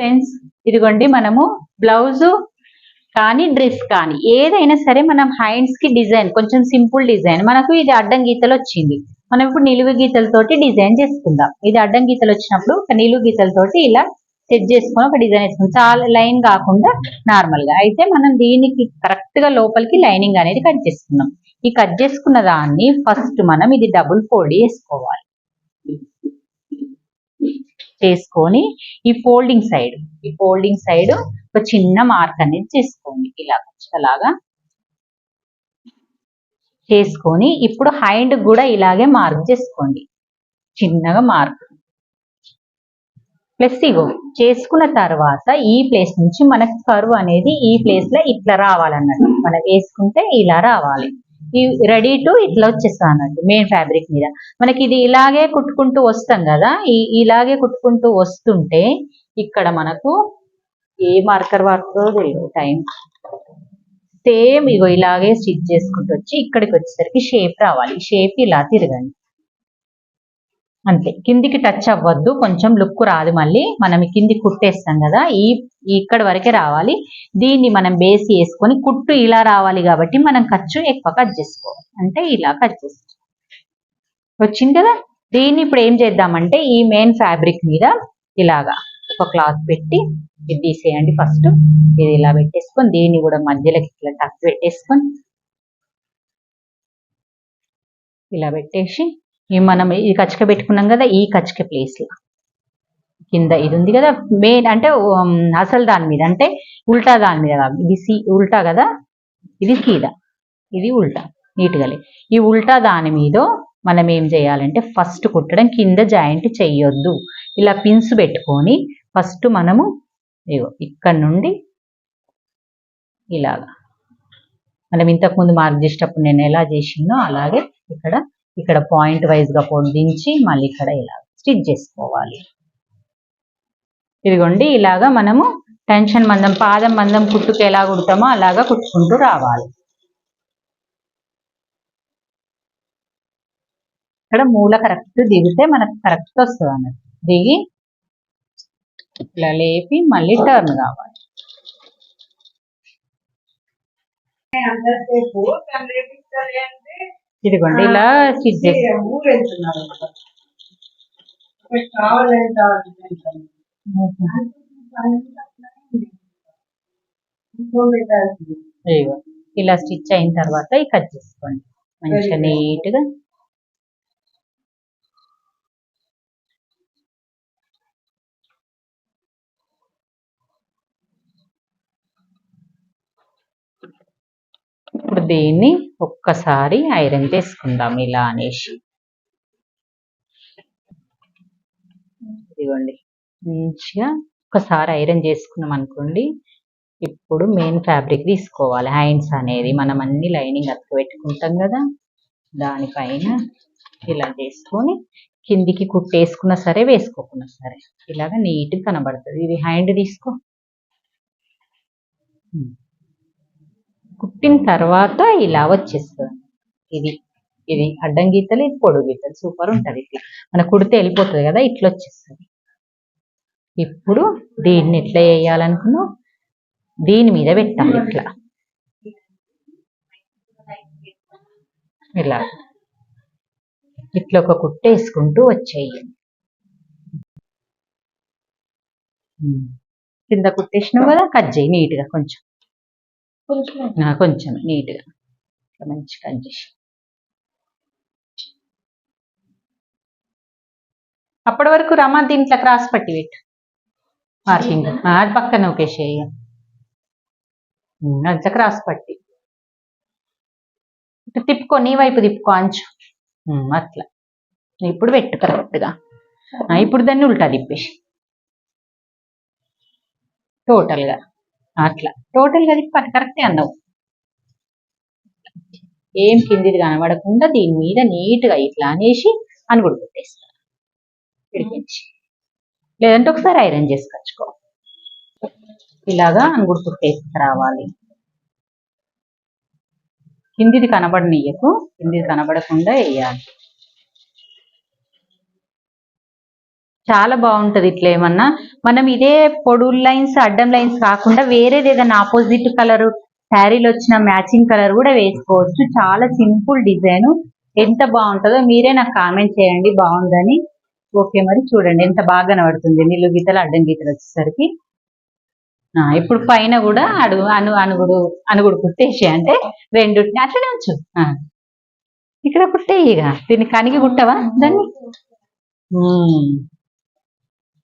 Friends ఇదిగోండి మనము blouse కానీ డ్రెస్ కానీ. ఏదైనా సరే మనం హ్యాండ్స్కి డిజైన్ కొంచెం సింపుల్ డిజైన్ మనకు ఇది అడ్డం గీతలు వచ్చింది. మనం ఇప్పుడు నిలువు గీతలతోటి డిజైన్ చేసుకుందాం. ఇది అడ్డం గీతలు వచ్చినప్పుడు ఒక నిలువు గీతలతోటి ఇలా సెట్ చేసుకొని ఒక డిజైన్ వేసుకుందాం. చాలా లైన్ కాకుండా నార్మల్గా. అయితే మనం దీనికి కరెక్ట్గా లోపలికి లైనింగ్ అనేది కట్ చేసుకున్నాం ఈ కట్ చేసుకున్న దాన్ని ఫస్ట్ మనం ఇది డబుల్ ఫోల్డ్ చేసుకోవాలి. చేసుకొని ఈ ఫోల్డింగ్ సైడ్ ఈ ఫోల్డింగ్ సైడ్ ఒక చిన్న మార్క్ అనేది చేసుకోండి. ఇలా అలాగా చేసుకొని ఇప్పుడు హైండ్ కూడా ఇలాగే మార్క్ చేసుకోండి. చిన్నగా మార్క్. ప్లస్ ఇగో చేసుకున్న తర్వాత ఈ ప్లేస్ నుంచి మనకి కర్వ్ అనేది ఈ ప్లేస్లో ఇట్లా రావాలన్నట్టు. మనం వేసుకుంటే ఇలా రావాలి. రెడీ టు ఇట్లా వచ్చేస్తానండి అన్నట్టు మెయిన్ ఫ్యాబ్రిక్ మీద. మనకి ఇది ఇలాగే కుట్టుకుంటూ వస్తాం కదా ఈ ఇలాగే కుట్టుకుంటూ వస్తుంటే ఇక్కడ మనకు ఏ మార్కర్ వాడుతుందో తెలియదు టైం సేమ్ ఇగో ఇలాగే స్టిచ్ చేసుకుంటూ వచ్చి ఇక్కడికి వచ్చేసరికి షేప్ రావాలి షేప్ ఇలా తిరగండి. అంతే. కిందికి టచ్ అవ్వద్దు. కొంచెం లుక్ రాదు మళ్ళీ. మనం కింది కుట్టేస్తాం కదా. ఈ ఇక్కడ వరకే రావాలి. దీన్ని మనం బేస్ వేసుకొని కుట్టు ఇలా రావాలి కాబట్టి మనం ఖర్చు ఎక్కువ కట్ చేసుకోవాలి. అంటే ఇలా కట్ చేసుకోవాలి వచ్చింది కదా? దీన్ని ఇప్పుడు ఏం చేద్దామంటే ఈ మెయిన్ ఫ్యాబ్రిక్ మీద ఇలాగా ఒక క్లాత్ పెట్టి ఇది తీసేయండి ఫస్ట్ ఇది ఇలా పెట్టేసుకొని దీన్ని కూడా మధ్యలోకి ఇట్లా టక్ పెట్టేసుకొని ఇలా పెట్టేసి మనం ఈ కచ్చిక పెట్టుకున్నాం కదా ఈ కచ్చిక ప్లేస్లో కింద ఇది ఉంది కదా మెయిన్ అంటే అసలు దాని మీద అంటే ఉల్టా దాని మీద కాదు. ఇది సి ఉల్టా కదా? ఇది సీదా. ఇది ఉల్టా నీట్గా ఈ ఉల్టా దాని మీద మనం ఏం చేయాలంటే ఫస్ట్ కుట్టడం కింద జాయింట్ చేయొద్దు ఇలా పిన్స్ పెట్టుకొని ఫస్ట్ మనము ఇక్కడ నుండి ఇలాగా. మనం ఇంతకుముందు మార్క్ చేసేటప్పుడు నేను ఎలా చేసిందో అలాగే ఇక్కడ ఇక్కడ పాయింట్ వైజ్గా పొడిగించి మళ్ళీ ఇక్కడ ఇలా స్టిచ్ చేసుకోవాలి. ఇదిగోండి ఇలాగా మనము టెన్షన్ మందం పాదం మందం కుట్టుకు ఎలా కుడతామో అలాగా కుట్టుకుంటూ రావాలి. ఇక్కడ మూల కరెక్ట్ దిగితే మనకు కరెక్ట్ వస్తుంది అన్నట్టు. దిగి ఇట్లా లేపి మళ్ళీ టర్న్ కావాలి. అంతసేపు అంటే ఇదిగోండి ఇలా స్టిచ్ ఇలా స్టిచ్ అయిన తర్వాత కట్ చేసుకోండి. మంచిగా నీట్ దీన్ని ఒక్కసారి ఐరన్ చేసుకుందాం ఇలా అనేసి. ఇదిగోండి. మంచిగా ఒకసారి ఐరన్ చేసుకున్నాం అనుకోండి ఇప్పుడు మెయిన్ ఫ్యాబ్రిక్ తీసుకోవాలి. హ్యాండ్స్ అనేది మనం అన్ని లైనింగ్ అతుకు పెట్టుకుంటాం కదా దానిపైన ఇలా చేసుకొని కిందికి కుట్టేసుకున్నా సరే వేసుకోకున్నా సరే. ఇలాగ నీట్ కనబడుతుంది. ఇది హ్యాండ్ తీసుకో. ఉమ్. కుట్టిన తర్వాత ఇలా వచ్చేస్తుంది. ఇది ఇది అడ్డం గీతలు ఇది పొడుగు గీతలు. సూపర్ ఉంటుంది ఇట్లా మన కుడితే వెళ్ళిపోతుంది కదా ఇట్లా వచ్చేస్తుంది. ఇప్పుడు దీన్ని ఎట్లా వేయాలనుకున్నావు దీని మీద పెట్టాలి ఇట్లా. ఇలా. ఇట్లా ఒక కుట్ట వేసుకుంటూ వచ్చేయి. కింద కుట్టేసినావు కదా కట్ చేయి నీట్గా కొంచెం. కొంచెం నీట్గా. ఇట్లా మంచి కట్ చేసి అప్పటి వరకు రమా దీంట్లో క్రాస్ పట్టి పెట్టు. మార్కింగ్. అది పక్కన ఒకేసేయ. అంత క్రాస్ పట్టి. ఇట్లా తిప్పుకో నీ వైపు తిప్పుకో అంచు. అట్లా. ఇప్పుడు పెట్టు కరెక్ట్గా. ఇప్పుడు దాన్ని ఉల్టా తిప్పేసి టోటల్గా. అట్లా. టోటల్గా అది కరెక్టే అన్నావు. ఏం కిందిది కనబడకుండా దీని మీద నీట్గా ఇట్లా అనేసి అనుగుడు పెట్టేస్తా. పిడిపించి లేదంటే ఒకసారి ఐరన్ చేసుకొచ్చుకో ఇలాగా అనుగుడు కుట్టేసి రావాలి. కిందిది కనబడనీయకు కిందిది కనబడకుండా వేయాలి. చాలా బాగుంటది ఇట్లా ఏమన్నా. మనం ఇదే పొడుగు లైన్స్ అడ్డం లైన్స్ కాకుండా వేరేది ఏదైనా ఆపోజిట్ కలర్ శారీలో వచ్చిన మ్యాచింగ్ కలర్ కూడా వేసుకోవచ్చు. చాలా సింపుల్ డిజైన్ ఎంత బాగుంటుందో మీరే నాకు కామెంట్ చేయండి బాగుందని. ఓకే మరి చూడండి ఎంత బాగా కనబడుతుంది. నిల్లు గీతలు అడ్డం గీతలు వచ్చేసరికి. ఆ, ఇప్పుడు పైన కూడా అడుగు అను అనుగుడు అనుగుడు కుట్టేసి అంటే రెండు అట్లనే ఉంచు. ఇక్కడ కుట్టేయి ఇక. దీన్ని కనిగి కుట్టవా? దాన్ని?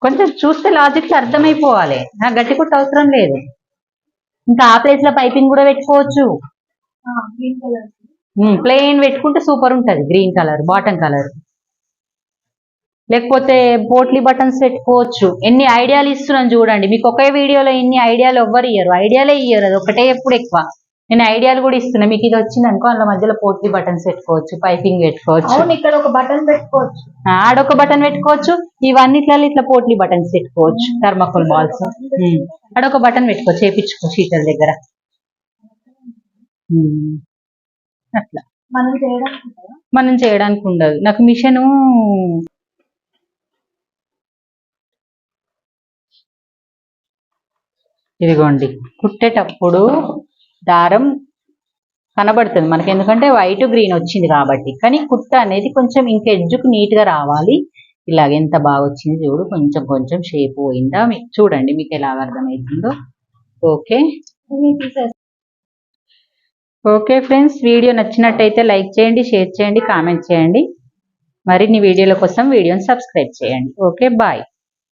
కొంచెం చూస్తే లాజిక్ అర్థమైపోవాలి. నాకు గట్టి కుట్ట అవసరం లేదు. ఇంకా ఆ ప్లేస్లో పైపింగ్ కూడా పెట్టుకోవచ్చు. ప్లెయిన్ పెట్టుకుంటే సూపర్ ఉంటది. గ్రీన్ కలర్ బాటమ్ కలర్ లేకపోతే పోట్లీ బటన్స్ పెట్టుకోవచ్చు. ఎన్ని ఐడియాలు ఇస్తున్నాను చూడండి. మీకు ఒకే వీడియోలో ఎన్ని ఐడియాలు ఎవ్వరు ఇయ్యరు. ఐడియాలే ఇయ్యరు. అది ఒకటే ఎప్పుడు ఎక్కువ. నేను ఐడియాలు కూడా ఇస్తున్నా. మీకు ఇది వచ్చింది అనుకో అందులో మధ్యలో పోట్లీ బటన్స్ పెట్టుకోవచ్చు పైపింగ్ పెట్టుకోవచ్చు. ఇక్కడ ఒక బటన్ పెట్టుకోవచ్చు. ఆడొక బటన్ పెట్టుకోవచ్చు. ఇవన్నిట్లలో ఇట్లా పోట్లీ బటన్స్ పెట్టుకోవచ్చు థర్మకోల్ బాల్స్. ఆడొక బటన్ పెట్టుకోవచ్చు చేపించుకో శీతల దగ్గర. అట్లా. మనం చేయడానికి? మనం చేయడానికి ఉండదు. నాకు మిషను ఇదిగోండి. కుట్టేటప్పుడు దారం కనబడుతుంది. మనకి ఎందుకంటే వైట్ గ్రీన్ వచ్చింది కాబట్టి. కానీ కుట్ట అనేది కొంచెం ఇంకా ఎడ్జుకు నీట్గా రావాలి. ఇలాగ ఎంత బాగా వచ్చింది చూడు. కొంచెం కొంచెం షేప్ పోయిందా? మీకు చూడండి మీకు ఎలాగ అర్థమవుతుందో. ఓకే ఓకే ఫ్రెండ్స్ వీడియో నచ్చినట్టయితే లైక్ చేయండి షేర్ చేయండి కామెంట్ చేయండి. మరిన్ని వీడియోల కోసం వీడియోని సబ్స్క్రైబ్ చేయండి. Okay bye